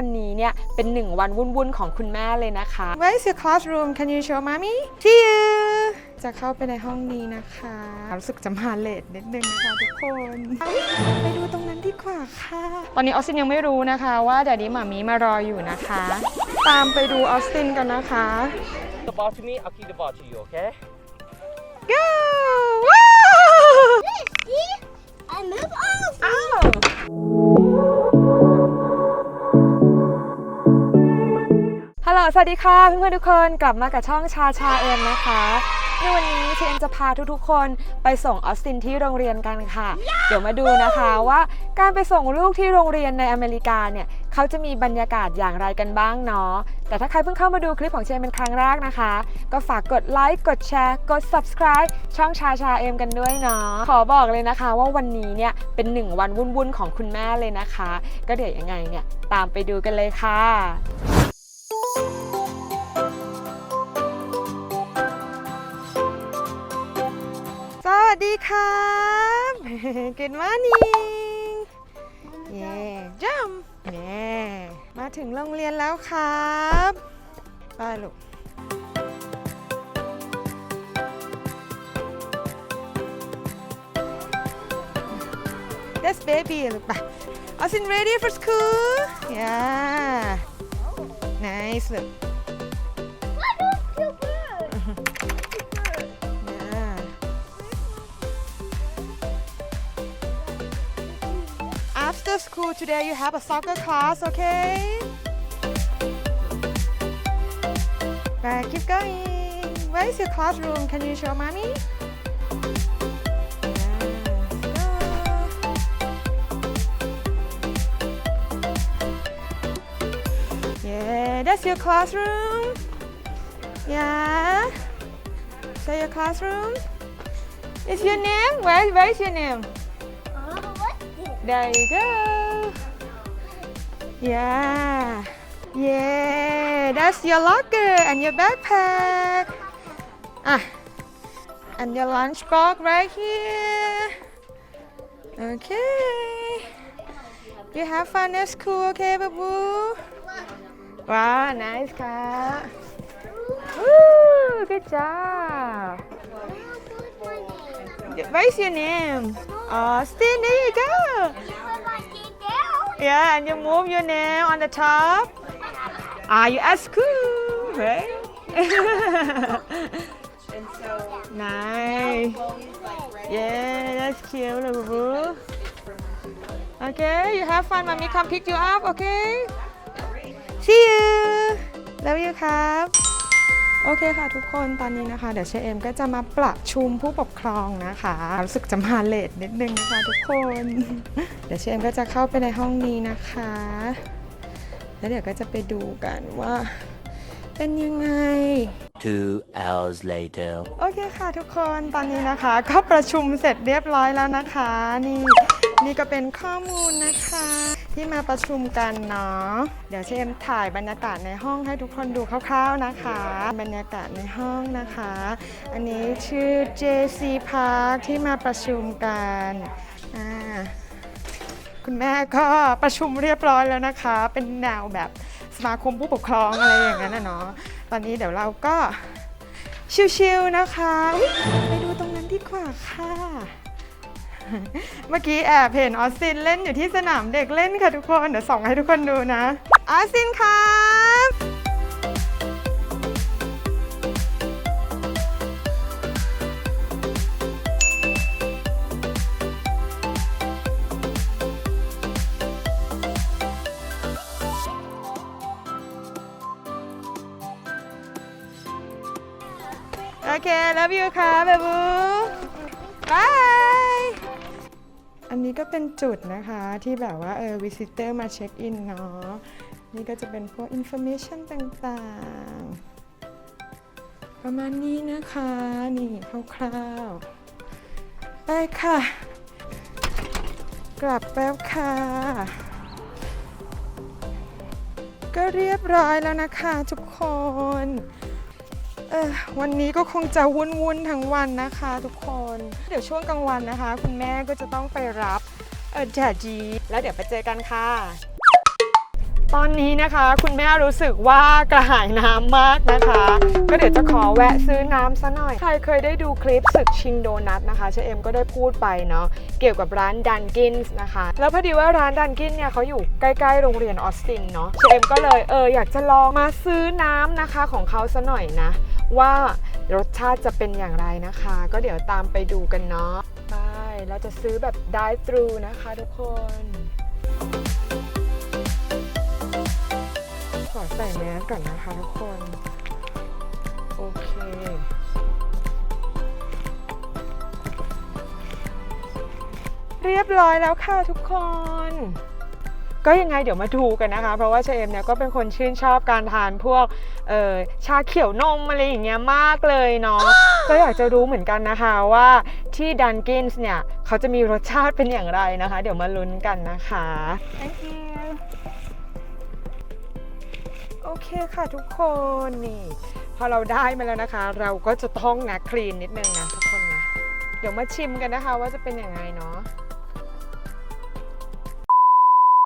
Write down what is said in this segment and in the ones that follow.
วันนี้เนี่ยเป็นหนึ่งวันวุ่นๆของคุณแม่เลยนะคะ Where is your classroom Can you show mommy See you จะเข้าไปในห้องนี้นะคะ รู้สึกจะมาเลทนิดนึงนะคะทุกคน ไปดูตรงนั้นดีกว่าค่ะ ตอนนี้ออสตินยังไม่รู้นะคะว่าเดี๋ยวนี้หมามีมารออยู่นะคะ ตามไปดูออสตินกันนะคะ the ball to me, I'll kick the ball to you, okay? Go! Wow! See? I move off. อ้ ฮัลโหล สวัสดีค่ะเพื่อนๆทุกคนกลับมากับช่องชาชาเอ็มนะคะ ในวันนี้เชนจะพาทุกๆคนไปส่งออสตินที่โรงเรียนกันค่ะ เดี๋ยวมาดูนะคะว่าการไปส่งลูกที่โรงเรียนในอเมริกาเนี่ยเขาจะมีบรรยากาศอย่างไรกันบ้างเนาะ แต่ถ้าใครเพิ่งเข้ามาดูคลิปของเชนเป็นครั้งแรกนะคะ ก็ฝากกดไลค์ กดแชร์ กด subscribe ช่องชาชาเอ็มกันด้วยเนาะ ขอบอกเลยนะคะว่าวันนี้เนี่ยเป็นหนึ่งวันวุ่นๆของคุณแม่เลยนะคะ ก็เดี๋ยวยังไงเนี่ยตามไปดูกันเลยค่ะ สวัสดีครับ Good morning เย่จัมเย่มาถึงโรงเรียนแล้วครับไปลูกเด็กเบบี้ลูกไป Austin ready for school yeah nice ลูก Too good. Yeah. After school today, you have a soccer class, okay? Right, keep going. Where is your classroom? Can you show mommy? That's your classroom. Yeah. Say your classroom. Is your name? Where, where is your name? There you go. Yeah. Yeah, that's your locker and your backpack. Ah. And your lunch box right here. Okay. You have fun at school, okay, babu? Wow, nice car. Woo, good job. Where's your name? Oh, Austin, there you go. Yeah, and you move your name on the top. Are you at school? Right? nice. Yeah, that's cute. Okay, you have fun. Mommy come pick you up, okay? See you. Love you ครับ โอเคค่ะทุกคนตอนนี้นะคะ เดี๋ยวเชเอมก็จะมาประชุมผู้ปกครองนะคะรู้สึกจะมาเลทนิดนึงนะคะทุกคน เดี๋ยวเชเอมก็จะเข้าไปในห้องนี้นะคะ แล้วเดี๋ยวก็จะไปดูกันว่าเป็นยังไง Two hours later. โอเคค่ะทุกคนตอนนี้นะคะ ก็ประชุมเสร็จเรียบร้อยแล้วนะคะ นี่นี่ก็เป็นข้อมูลนะคะ ที่มาประชุมกันเนาะ เดี๋ยวเชมถ่ายบรรยากาศในห้องให้ทุกคนดูคร่าวๆนะคะ บรรยากาศในห้องนะคะ อันนี้ชื่อ JC Park ที่มาประชุมกันอ่าคุณแม่ก็ประชุมเรียบร้อยแล้วนะคะ เป็นแนวแบบสมาคมผู้ปกครองอะไรอย่างนั้นนะเนาะ ตอนนี้เดี๋ยวเราก็ชิวๆนะคะ ไปดูตรงนั้นดีกว่าค่ะ เมื่อกี้แอบเห็นออสซินเล่นอยู่ที่สนามเด็กเล่นค่ะทุกคน เดี๋ยวส่องให้ทุกคนดูนะ ออสซินครับโอเค love you ค่ะเบบูบาย อันนี้ก็เป็นจุดนะคะที่แบบว่าเออ visitor มาเช็คอินเนาะนี่ก็จะเป็นพวก information ต่างๆ ประมาณนี้นะคะ นี่คร่าวๆ ไปค่ะ กลับแป๊บค่ะ ก็เรียบร้อยแล้วนะคะทุกคน เออวันนี้ก็คงจะวุ่นๆทั้งวันนะคะทุกคน เดี๋ยวช่วงกลางวันนะคะ คุณแม่ก็จะต้องไปรับเออแดดจี แล้วเดี๋ยวไปเจอกันค่ะ ตอนนี้นะคะ คุณแม่รู้สึกว่ากระหายน้ำมากนะคะ ก็เดี๋ยวจะขอแวะซื้อน้ำซะหน่อย ใครเคยได้ดูคลิปศึกชิงโดนัทนะคะเชเอ็มก็ได้พูดไปเนาะเกี่ยวกับร้านดันกินส์นะคะ แล้วพอดีว่าร้านดันกินเนี่ยเขาอยู่ใกล้ๆโรงเรียนออสตินเนาะเชเอ็มก็เลยเอออยากจะลองมาซื้อน้ำนะคะของเขาซะหน่อยนะ ว่ารสชาติจะเป็นอย่างไรนะคะ ก็เดี๋ยวตามไปดูกันเนาะไปเราจะซื้อแบบ drive thru นะคะทุกคนขอใส่แมสก่อนนะคะทุกคน โอเค เรียบร้อยแล้วค่ะทุกคน ก็ยังไงเดี๋ยวมาดูกันนะคะ เพราะว่าเชเอมเนี่ยก็เป็นคนชื่นชอบการทานพวกเอ่อชาเขียวนมอะไรอย่างเงี้ยมากเลยเนาะก็อยากจะรู้เหมือนกันนะคะว่าที่ดันกินส์เนี่ย เขาจะมีรสชาติเป็นอย่างไรนะคะ เดี๋ยวมาลุ้นกันนะคะ thank you โอเคค่ะทุกคนนี่พ อเราได้มาแล้วนะคะ เราก็จะต้องนะคลีนนิดนึงนะทุกคนนะ เดี๋ยวมาชิมกันนะคะว่าจะเป็นยังไงเนาะ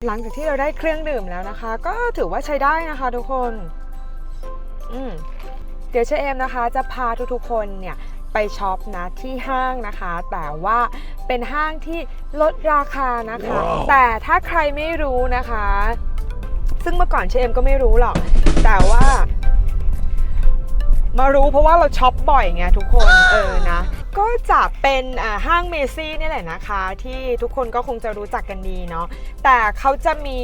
หลังจากที่เราได้เครื่องดื่มแล้วนะคะ ก็ถือว่าใช้ได้นะคะทุกคน อืมเดี๋ยวเชเอมนะคะ จะพาทุกๆคนเนี่ยไปช็อปนะที่ห้างนะคะ แต่ว่าเป็นห้างที่ลดราคานะคะแต่ถ้าใครไม่รู้นะคะ ซึ่งเมื่อก่อนเชเอมก็ไม่รู้หรอก แต่ว่า มารู้เพราะว่าเราช็อปบ่อยไงทุกคนเออนะ ก็จะเป็นอ่าห้างเมซี่นี่แหละนะคะ ที่ทุกคนก็คงจะรู้จักกันดีเนาะแต่เขาจะมี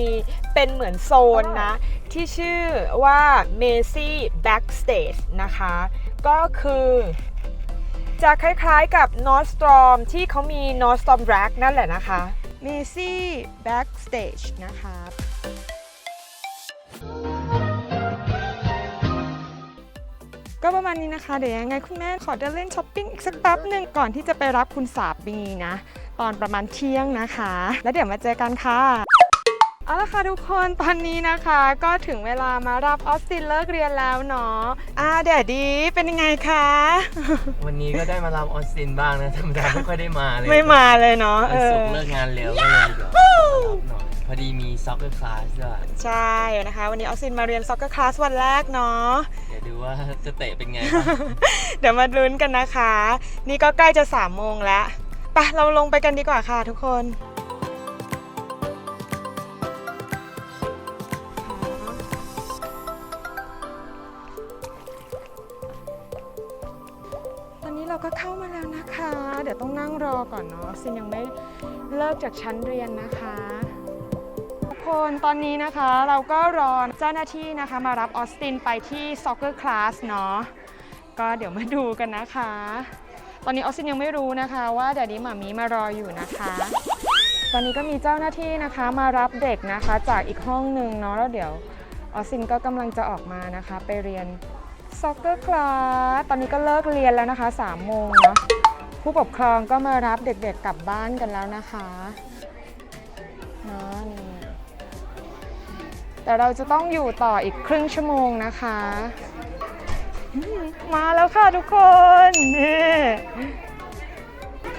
เป็นเหมือนโซนนะ ที่ชื่อว่า Macy Backstage นะคะ ก็คือจะคล้ายๆกับ Nordstrom ที่เขามี Nordstrom Rack นั่นแหละนะคะ Macy Backstage นะคะ ก็ประมาณนี้นะคะ เดี๋ยวยังไงคุณแม่ขอเดินเล่นช้อปปิ้งอีกสักแป๊บหนึ่งก่อนที่จะไปรับคุณสาบีนะ ตอนประมาณเที่ยงนะคะ แล้วเดี๋ยวมาเจอกันค่ะเอาละค่ะทุกคนตอนนี้นะคะ ก็ถึงเวลามารับออสตินเลิกเรียนแล้วเนาะอ่าเดี๋ยวดีเป็นยังไงคะวันนี้ก็ได้มารับออสตินบ้างนะธรรมดาไม่ค่อยได้มาเลยไม่มาเลยเนาะวันเอศุอกร์เลิกงานเร็วก็เลยเดี๋ยวมารับหน่อยพ อดีมีซ็อกเกอร์คลาสด้วยใช่นะคะ วันนี้ออสตินมาเรียนซ็อกเกอร์คลาสวันแรกเนาะ เดี๋ยวดูว่าจะเตะเป็นไงบ้าง เดี๋ยวมาลุ้นกันนะคะ นี่ก็ใกล้จะสามโมงแล้วไปะเราลงไปกันดีกว่าค่ะทุกคนตอนนี้เราก็เข้ามาแล้วนะคะ เดี๋ยวต้องนั่งรอก่อนเนาะซินยังไม่เลิกจากชั้นเรียนนะคะทุก คนตอนนี้นะคะเราก็รอเจ้าหน้าที่นะคะ มารับออสตินไปที่ซ็อกเกอร์คลาสเนาะก็เดี๋ยวมาดูกันนะคะ ตอนนี้ออสซินยังไม่รู้นะคะว่าเดี๋ยวนี้หมามีมารออยู่นะคะ ตอนนี้ก็มีเจ้าหน้าที่นะคะมารับเด็กนะคะจากอีกห้องหนึ่งเนาะแล้วเดี๋ยวออสซินก็กำลังจะออกมานะคะ ไปเรียนซ็อกเกอร์คลาสตอนนี้ก็เลิกเรียนแล้วนะคะ3โมงเนาะผู้ปกครองก็มารับเด็กๆกลับบ้านกันแล้วนะคะ แต่เราจะต้องอยู่ต่ออีกครึ่งชั่วโมงนะคะ มาแล้วค่ะทุกคนนี่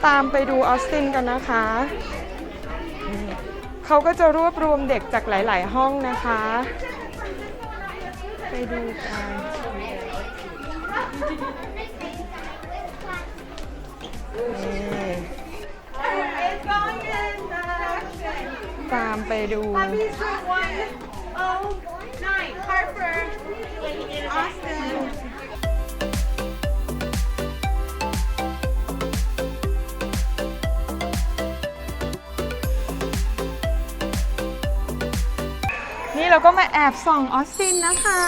ตามไปดูออสตินกันนะคะ เขาก็จะรวบรวมเด็กจากหลาย ๆ ห้องนะคะ ไปดูกันตามไปดู นี่เราก็มาแอบส่องออสตินนะคะ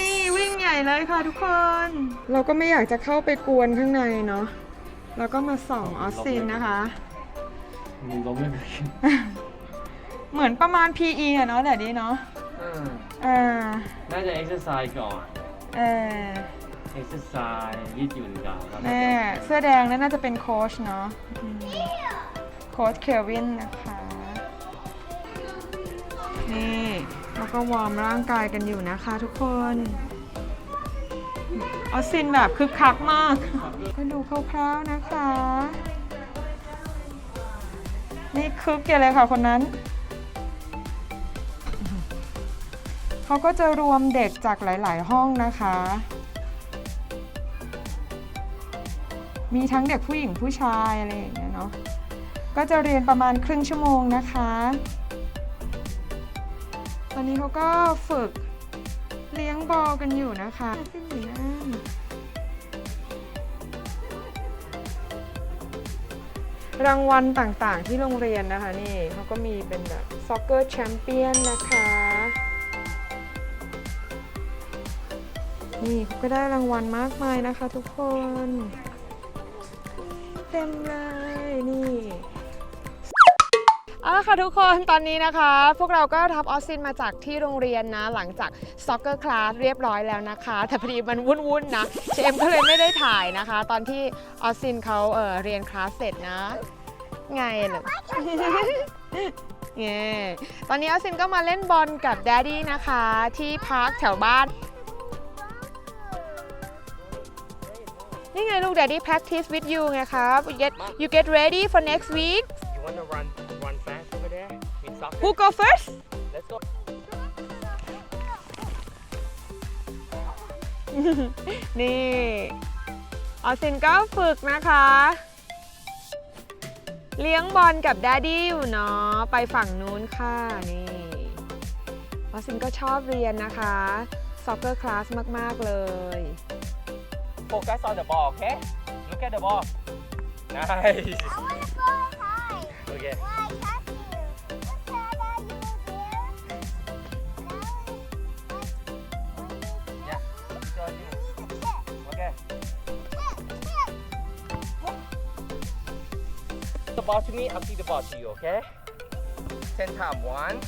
นี่วิ่งใหญ่เลยค่ะทุกคน เราก็ไม่อยากจะเข้าไปกวนข้างในเนาะเราก็มาส่องออสตินนะคะมีลมไม่มีเหมือนประมาณ PE อะเนาะแต่ดีเนาะ เออน่าจะเอ็กซ์ไซส์ก่อน เออเอ็กซ์ไซส์ยืดหยุ่นก่อนแล้วก็แม่เสื้อแดงนั่นน่าจะเป็นโค้ชเนาะอืมโค้ชเควินนะคะ นี่แล้วก็วอร์มร่างกายกันอยู่นะคะทุกคนออสซินแบบคึกคักมาก ก็ดูคร่าวๆนะคะ นี่คึกเกยเลยค่ะคนนั้น เขาก็จะรวมเด็กจากหลาย ๆ ห้องนะคะ มีทั้งเด็กผู้หญิงผู้ชายอะไรอย่างเงี้ยเนาะ ก็จะเรียนประมาณครึ่งชั่วโมงนะคะ ตอนนี้เขาก็ฝึกเลี้ยงบอลกันอยู่นะคะขึ้นอยู่นั่นรางวัลต่างๆที่โรงเรียนนะคะนี่เขาก็มีเป็นแบบซ็อกเกอร์แชมเปี้ยนนะคะ นี่เขาก็ได้รางวัลมากมายนะคะทุกคน เต็มเลยนี่เอาละค่ะทุกคนตอนนี้นะคะ พวกเราก็ทับออสซินมาจากที่โรงเรียนนะ หลังจากซ็อกเกอร์คลาสเรียบร้อยแล้วนะคะ แต่พอดีมันวุ่นๆนะเชมก็เลยไม่ได้ถ่ายนะคะ ตอนที่ออสซินเขาเออเรียนคลาสเสร็จนะ ไงล่ะเย้ตอนนี้ออสซินก็มาเล่นบอลกับแดดดี้นะคะ ที่พาร์คแถวบ้าน นี่ไงลูก Daddy practice with you ไงครับ you get you get ready for next week You wanna run run fast over there with soccer? who go first Let's go. นี่ออสซินก็ฝึกนะคะ เลี้ยงบอลกับแดดดี้อยู่เนาะไปฝั่งนู้นค่ะ นี่ออสซินก็ชอบเรียนนะคะซ็อกเกอร์คลาสมาก ๆ เลย Focus on the ball, okay? Look at the ball. Nice. I want to go high. Okay. Why can't you? What's that about you there? Yeah. George, Need. Okay. The ball to me, I'll kick the ball to you, okay? Ten times. One,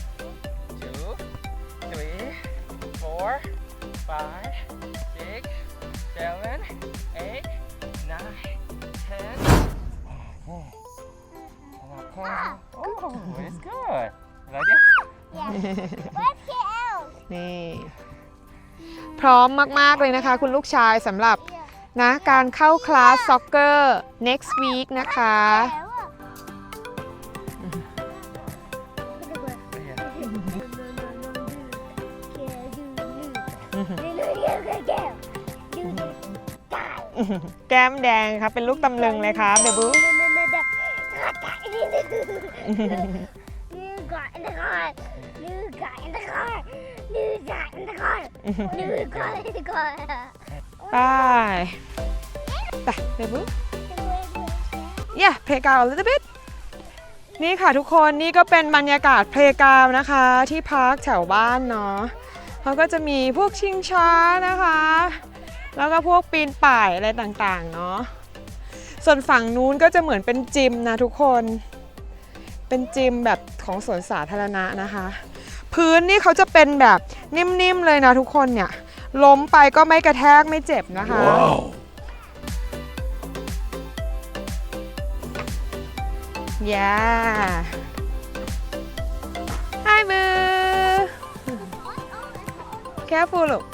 two, three, four, five, six, eight, nine, ten. Oh, it's good. Like it? Yeah. Where's your else? นี่ พร้อมมาก ๆ เลยนะคะ คุณลูกชายสำหรับนะ การเข้าคลาสซ็อกเกอร์ next week นะคะแแก้มแดงครับ เป็นลูกตำลึงเลยครับเบบูนี่ก่อนนะคะนี่ก่อนนะคะนี่ก่อนนะคะนี่ก่อนก่อนไปไปเบบู yeah play ground a little bit นี่ค่ะทุกคนนี่ก็เป็นบรรยากาศเพลกาวนะคะ ที่พักแถวบ้านเนาะเขาก็จะมีพวกชิงช้านะคะ แล้วก็พวกปีนป่ายอะไรต่างๆเนาะส่วนฝั่งนู้นก็จะเหมือนเป็นจิมนะทุกคน เป็นจิมแบบของสวนสาธารณะนะคะ พื้นนี่เขาจะเป็นแบบนิ่มๆเลยนะทุกคนเนี่ย ล้มไปก็ไม่กระแทกไม่เจ็บนะคะ Yeah. Hi, Boo. Careful, look.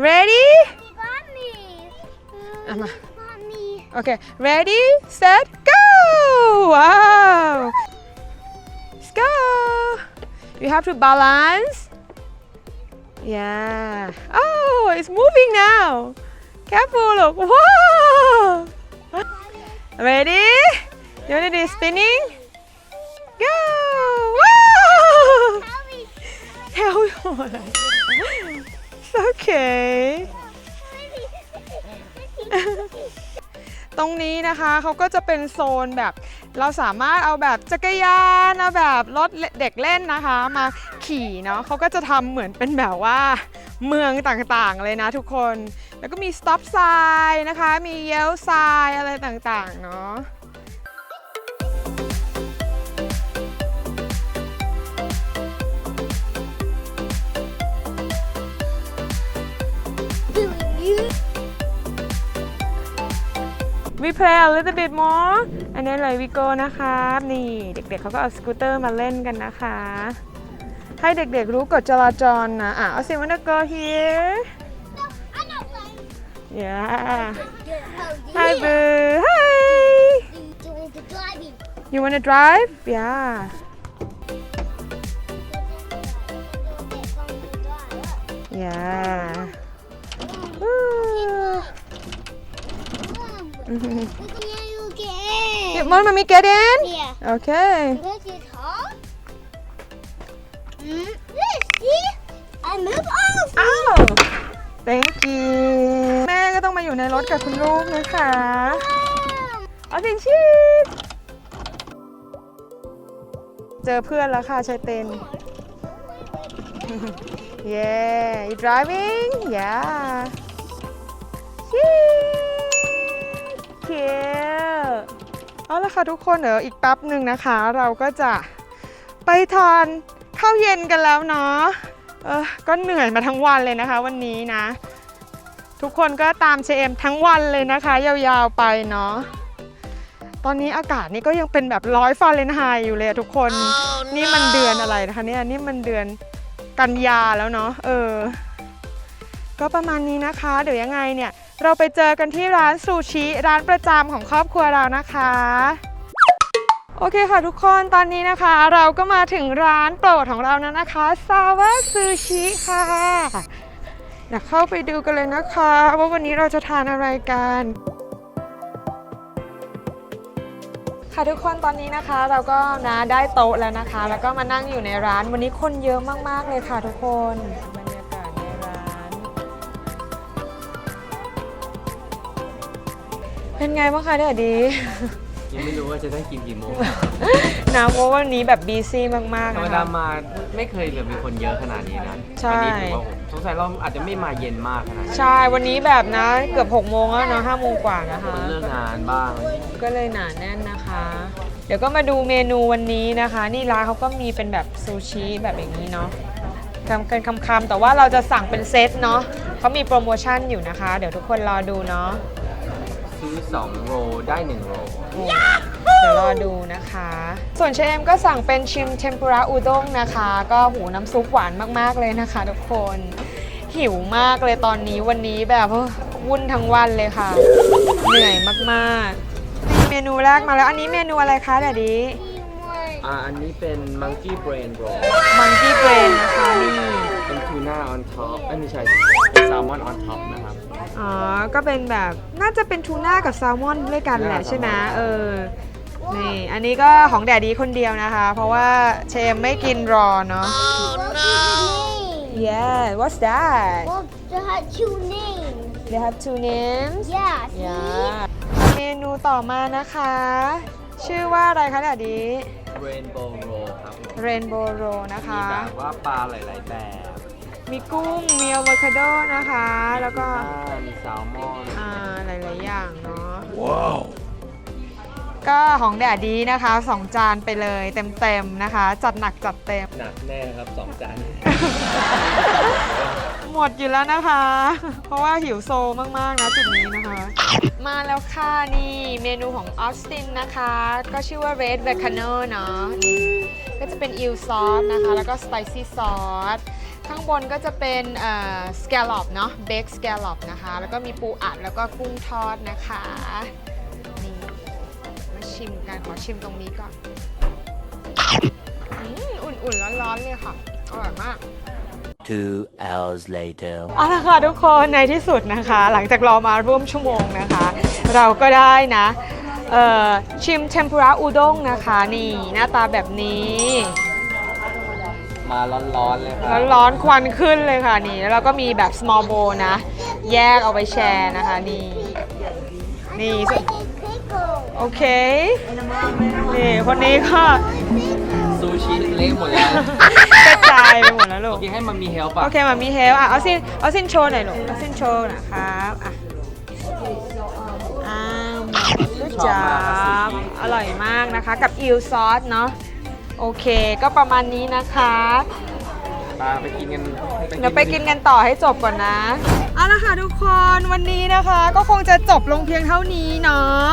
Ready? Ama. Uh-huh. Okay. Ready, set, go! Wow. Let's go. You have to balance. Yeah. Oh, it's moving now. Careful, look. Wow. Ready? You want to do spinning? Go! Wow! Tell me more. It's okay. ตรงนี้นะคะเขาก็จะเป็นโซนแบบ เราสามารถเอาแบบจักรยานเอาแบบรถเด็กเล่นนะคะ มาขี่เนาะเขาก็จะทำเหมือนเป็นแบบว่า เมืองต่างๆเลยนะทุกคน แล้วก็มี stop sign นะคะ มี yellow sign อะไรต่างๆ เนาะ we play a little bit more อันนี้เลยวิโก้นะครับ นี่เด็กๆเเขาก็เอาสกูตเตอร์มาเล่นกันนะคะ ให้เด็กๆรู้กฎจราจรนะอะเอาสิวันก็ here yeah hi boo hi you wanna drive yeah yeah Woo. Mhm. Yeah, you get You want mommy get in Yeah. okay This is hot. Mm, this, see? I move off. อ้าว thank you แม่ก็ต้องมาอยู่ในรถกับคุณลูกนะคะ เอาสิชีสเจอเพื่อนแล้วค่ะชายเต็น yeah you driving yeah cute เอาละค่ะทุกคนเดี๋ยวอีกแป๊บหนึ่งนะคะ เราก็จะไปทานข้าวเย็นกันแล้วเนาะเออก็เหนื่อยมาทั้งวันเลยนะคะ วันนี้นะ ทุกคนก็ตามเชมทั้งวันเลยนะคะ ยาวๆไปเนาะตอนนี้อากาศนี่ก็ยังเป็นแบบร้อยฟาเรนไฮต์อยู่เลยอะทุกคนนี่มันเดือนอะไรนะคะเนี่ยนี่มันเดือนกันยาแล้วเนาะเออ ก็ประมาณนี้นะคะ เดี๋ยวยังไงเนี่ย เราไปเจอกันที่ร้านซูชิร้านประจำของครอบครัวเรานะคะ โอเคค่ะทุกคนตอนนี้นะคะ เราก็มาถึงร้านโปรดของเราแล้วนะคะซาวะซูชิค่ะเดี๋ยวเข้าไปดูกันเลยนะคะ ว่าวันนี้เราจะทานอะไรกันค่ะทุกคนตอนนี้นะคะเราก็นะได้โต๊ะแล้วนะคะ แล้วก็มานั่งอยู่ในร้านวันนี้คนเยอะมากๆเลยค่ะทุกคน เป็นไงบ้างคะเดี๋ยวดี ยังไม่รู้ว่าจะได้กินกี่โมงนะเพราะวันนี้แบบบีซี่มากธรๆรมนะดาคะ มาไม่เคยแบบมีคนเยอะขนาดนี้นะใช่ วันี้ถือว่าผมสงสัยเราอาจจะไม่มาเย็นมากขนาดนี้ใช่ วันนี้แบบนะเกือบ6โมงแล้วเนอะ5โมงกว่านะคะ คนเลิกงานบ้าง ก็เลยหนาแน่นนะคะ เดี๋ยวก็มาดูเมนูวันนี้นะคะ นี่ร้านเขาก็มีเป็นแบบซูชิแบบอย่างนี้เนาะคำเกินคำๆแต่ว่าเราจะสั่งเป็นเซตเนาะเขามีโปรโมชั่นอยู่นะคะ เดี๋ยวทุกคนรอดูเนาะ ซื้อ 2โรได้ 1โรเดี๋ยวรอดูนะคะ ส่วนเชมก็สั่งเป็นชิมเทมปุระอุด้งนะคะ ก็หูน้ำซุปหวานมากๆเลยนะคะทุกคน หิวมากเลยตอนนี้วันนี้แบบเฮ้ยวุ่นทั้งวันเลยค่ะ เหนื่อยมากๆนี่เมนูแรกมาแล้ว อันนี้เมนูอะไรคะเดดดี อ่า อันนี้เป็น Monkey Brain Roll มังกี้เบรนนะคะนี่ เป็นทูน่า on top เอ้ยไม่ใช่แซลมอน on top นะครับ อ๋อ ก็เป็นแบบน่าจะเป็นทูน่ากับแซลมอนด้วยกันแหละทูน่าใช่ไหมแซลมอนเออ นี่อันนี้ก็ของแดดดีคนเดียวนะคะ เพราะว่าเชมไม่กินรอเนาะ What's your name? Yeah what's that What the heck two names? they have two names Yeah, see? yeah เมนูต่อมานะคะ ชื่อว่าอะไรคะแดดดี Rainbow Roll ครับ Rainbow Roll นะมีคะ แบบว่าปลาหลาย ๆ แบบ มีกุ้ง มีอะโวคาโดนะคะ แล้วก็อ่ามีแซลมอนอ่าหลายๆอย่างเนาะ ว้าว ก็ของแดดดีนะคะสองจานไปเลยเต็มๆนะคะ จัดหนักจัดเต็ม หนักแน่ครับ2จานหมดอยู่แล้วนะคะ เพราะว่าหิวโซมาก ๆ นะจุดนี้นะคะ มาแล้วค่ะนี่เมนูของออสตินนะคะ ก็ชื่อว่า Red v e c a n o เนาะนี่ก็จะเป็นอิลซอสนะคะ แล้วก็ Spicy ซอส ข้างบนก็จะเป็นสแกลลอปเนาะเบคสแกลลอปนะคะ แล้วก็มีปูอัดแล้วก็กุ้งทอดนะคะนี่มาชิมกันขอชิมตรงนี้ก่อนอืมอุ่นๆร้อนๆเลยค่ะ อร่อยมาก Two hours later. เอาละค่ะทุกคนในที่สุดนะคะ หลังจากรอมาร่วมชั่วโมงนะคะ เราก็ได้นะเอ่อชิมเทมปุระอุด้งนะคะ นี่หน้าตาแบบนี้ มาร้อนๆเลยครัแล้วร้อนควันขึ้นเลยค่ะนี่แล้วเราก็มีแบบ small bowl นะ แยกเอาไปแชร์นะคะนี่นี่ I like pickle. โอเคนี่คนนี้ก็ซูชิเละหมดแล้ว กระจายไปหมดแล้วลูโอก เคให้มันมีเฮลป์โอเคมามีเฮลอะเอาซินเอาซินโชว์หน่อยลูกเอาซินโชว์หนะครับอะอ้าวรู้จับอร่อยมากนะคะ กับอิลซอสเนาะ โอเค ก็ประมาณนี้นะคะตาไปกินกันเดี๋ยวไปกินกันต่อให้จบก่อนนะเอาละค่ะทุกคนวันนี้นะคะ ก็คงจะจบลงเพียงเท่านี้เนาะ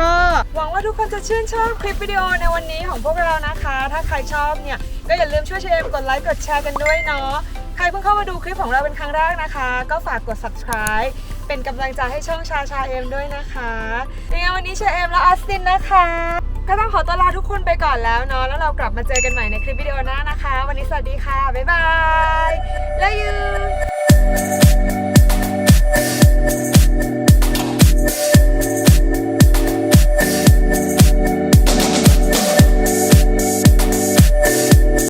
ก็หวังว่าทุกคนจะชื่นชอบคลิปวิดีโอในวันนี้ของพวกเรานะคะ ถ้าใครชอบเนี่ยก็อย่าลืมช่วยเชมกดไลค์กดแชร์กันด้วยเนาะใครเพิ่งเข้ามาดูคลิปของเราเป็นครั้งแรกนะคะ ก็ฝากกด subscribe เป็นกำลังใจให้ช่องชาชาเอ็มด้วยนะคะยังไงวันนี้เชอเอ็มและออสตินนะคะ ก็ต้องขอตัวลาทุกคนไปก่อนแล้วเนาะแล้วเรากลับมาเจอกันใหม่ในคลิปวิดีโอหน้านะคะ วันนี้สวัสดีค่ะ บ๊ายบาย แล้วยู